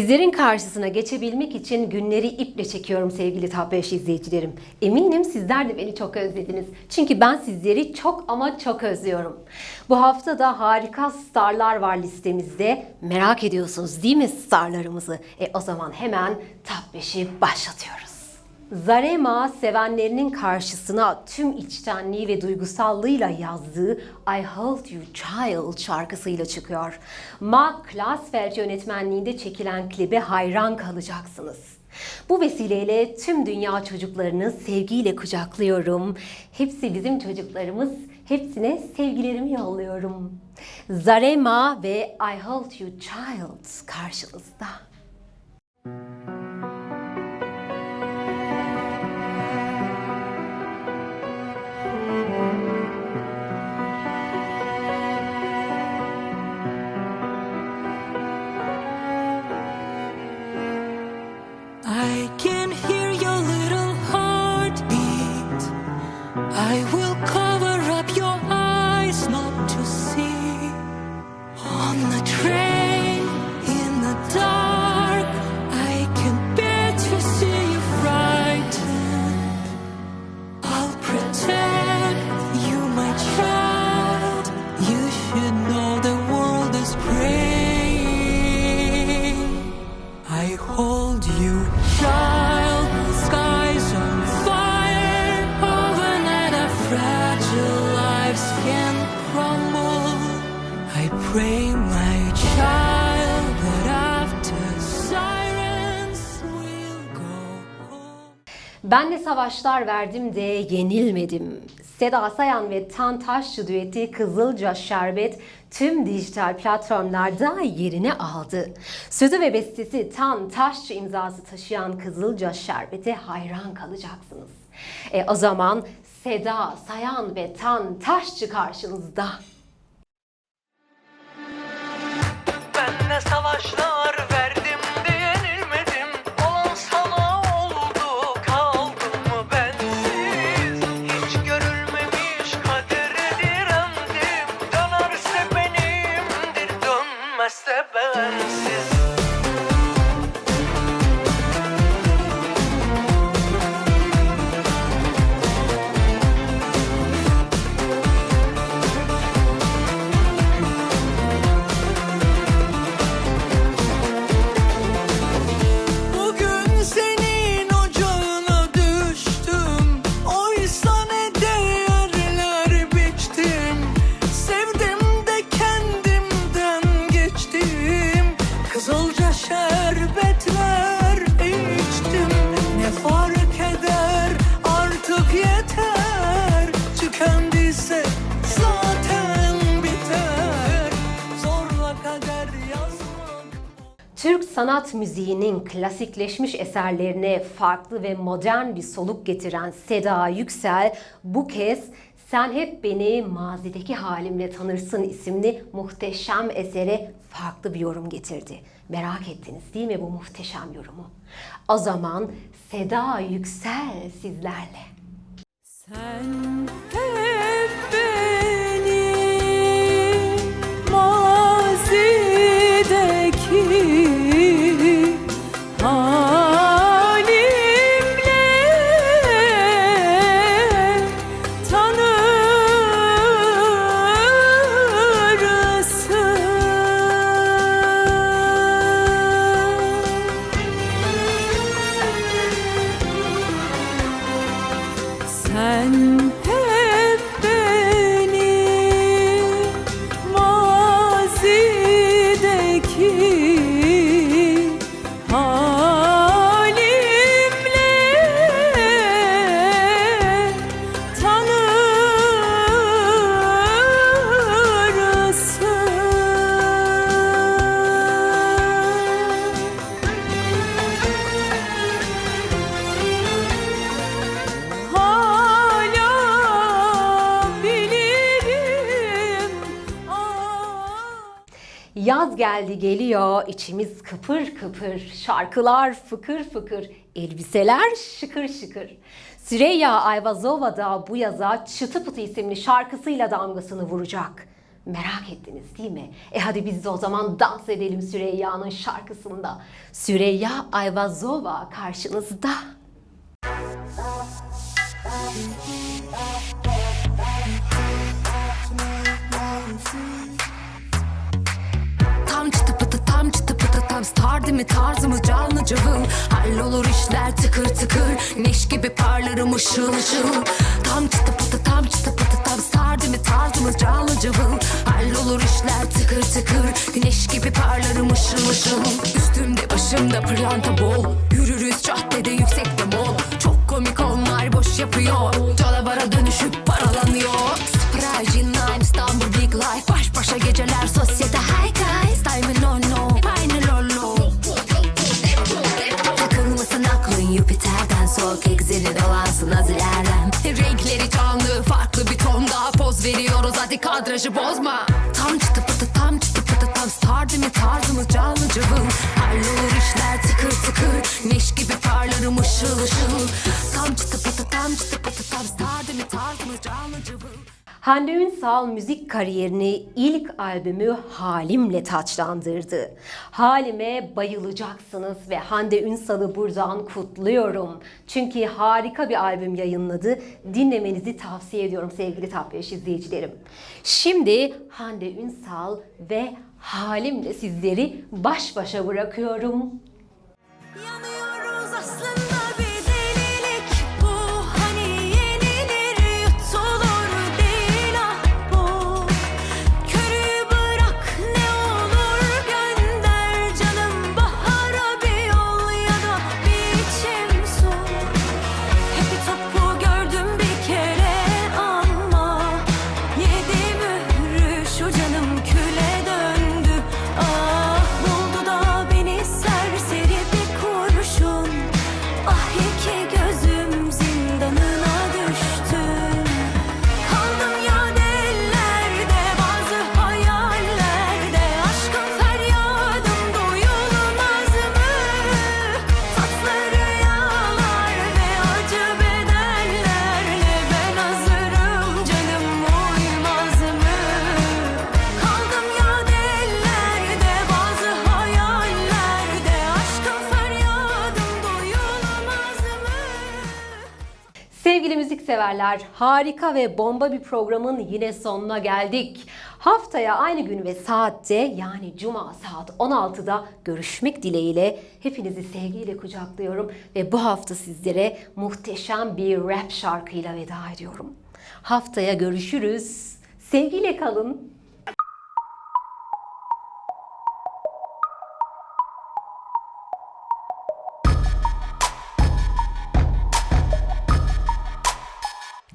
Sizlerin karşısına geçebilmek için günleri iple çekiyorum sevgili Top 5 izleyicilerim. Eminim sizler de beni çok özlediniz. Çünkü ben sizleri çok ama çok özlüyorum. Bu hafta da harika starlar var listemizde. Merak ediyorsunuz değil mi starlarımızı? E o zaman hemen Top 5'i başlatıyoruz. Zarema sevenlerinin karşısına tüm içtenliği ve duygusallığıyla yazdığı I Hold You Child şarkısıyla çıkıyor. Mark Klasfeld yönetmenliğinde çekilen klibe hayran kalacaksınız. Bu vesileyle tüm dünya çocuklarını sevgiyle kucaklıyorum. Hepsi bizim çocuklarımız. Hepsine sevgilerimi yolluyorum. Zarema ve I Hold You Child karşınızda. I Ben de savaşlar verdim de yenilmedim. Seda Sayan ve Tan Taşçı düeti Kızılca Şerbet tüm dijital platformlarda yerini aldı. Sözü ve bestesi Tan Taşçı imzası taşıyan Kızılca Şerbet'e hayran kalacaksınız. E, o zaman Seda Sayan ve Tan Taşçı karşınızda. Ben de savaşlar Türk sanat müziğinin klasikleşmiş eserlerine farklı ve modern bir soluk getiren Seda Yüksel bu kez Sen Hep Beni Mazideki Halimle Tanırsın isimli muhteşem esere farklı bir yorum getirdi. Merak ettiniz değil mi bu muhteşem yorumu? O zaman Seda Yüksel sizlerle. Sen hep sen geldi geliyor, içimiz kıpır kıpır, şarkılar fıkır fıkır, elbiseler şıkır şıkır. Süreyya Ayvazova da bu yaza Çıtı Pıtı isimli şarkısıyla damgasını vuracak. Merak ettiniz değil mi? E hadi biz de o zaman dans edelim Süreyya'nın şarkısında. Süreyya Ayvazova karşınızda. Tam tam Star değil mi tarzımız canlı cıvıl. Hallolur işler tıkır tıkır Neş gibi parlarım ışıl ışıl. Tam çıtı pıtı tam çıtı pıtı tam Star değil mi tarzımız canlı cıvıl. Hallolur işler tıkır tıkır Güneş gibi parlarım ışıl ışıl. Üstümde başımda pırlanta bol. Yürürüz caddede yüksekte mol. Çok komik onlar boş yapıyor kadrajı bozma Hande Ünsal müzik kariyerini ilk albümü Halim'le taçlandırdı. Halime bayılacaksınız ve Hande Ünsal'ı buradan kutluyorum. Çünkü harika bir albüm yayınladı. Dinlemenizi tavsiye ediyorum sevgili 5 izleyicilerim. Şimdi Hande Ünsal ve Halim'le sizleri baş başa bırakıyorum. Yanıyoruz aslında Müzikseverler, harika ve bomba bir programın yine sonuna geldik. Haftaya aynı gün ve saatte yani cuma saat 16'da görüşmek dileğiyle hepinizi sevgiyle kucaklıyorum ve bu hafta sizlere muhteşem bir rap şarkıyla veda ediyorum. Haftaya görüşürüz. Sevgiyle kalın.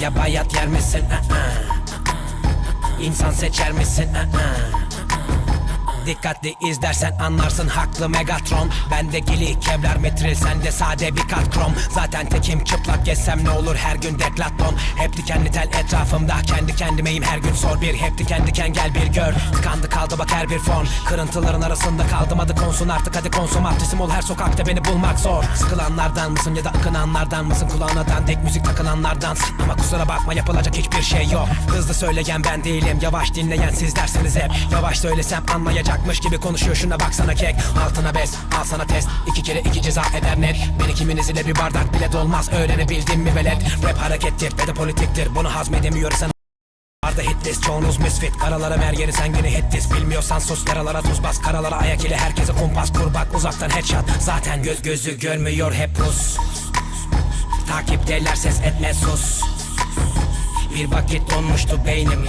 Ya bayat yer misin? Aa. İnsan seçer misin? Aa. Dikkatli izlersen anlarsın haklı Megatron. Bende gili kevlar metril sende sade bir kat krom. Zaten tekim çıplak gezsem ne olur her gün deklaton Hep dikenli tel etrafımda kendi kendimeyim her gün sor bir. Hep diken diken gel bir gör. Tıkandı kaldı bak her bir fon. Kırıntıların arasında kaldım adı konsun artık hadi konsumatristim ol her sokakta beni bulmak zor. Sıkılanlardan mısın ya da akınanlardan mısın? Kulağına dandik müzik takılanlardan. Ama kusura bakma yapılacak hiçbir şey yok. Hızlı söyleyen ben değilim yavaş dinleyen sizlersiniz hep. Yavaş söylesem anlayacakmış gibi konuşuyor. Şuna baksana kek. Altına bez al sana test. İki kere iki ceza eder net. Beni kiminiz ile bir bardak bile dolmaz. Öğrenebildin mi velet? Rap harekettir ve de politiktir. Bunu hazmedemiyorsan Arda hit list çoğunuz misfit. Karalara ver yeri sen gene hit list Bilmiyorsan sus yaralara tuz bas. Karalara ayak ile herkese kumpas kur bak uzaktan headshot. Zaten göz gözü görmüyor hep pus. Takipteler ses etme sus. Bir vakit donmuştu beynim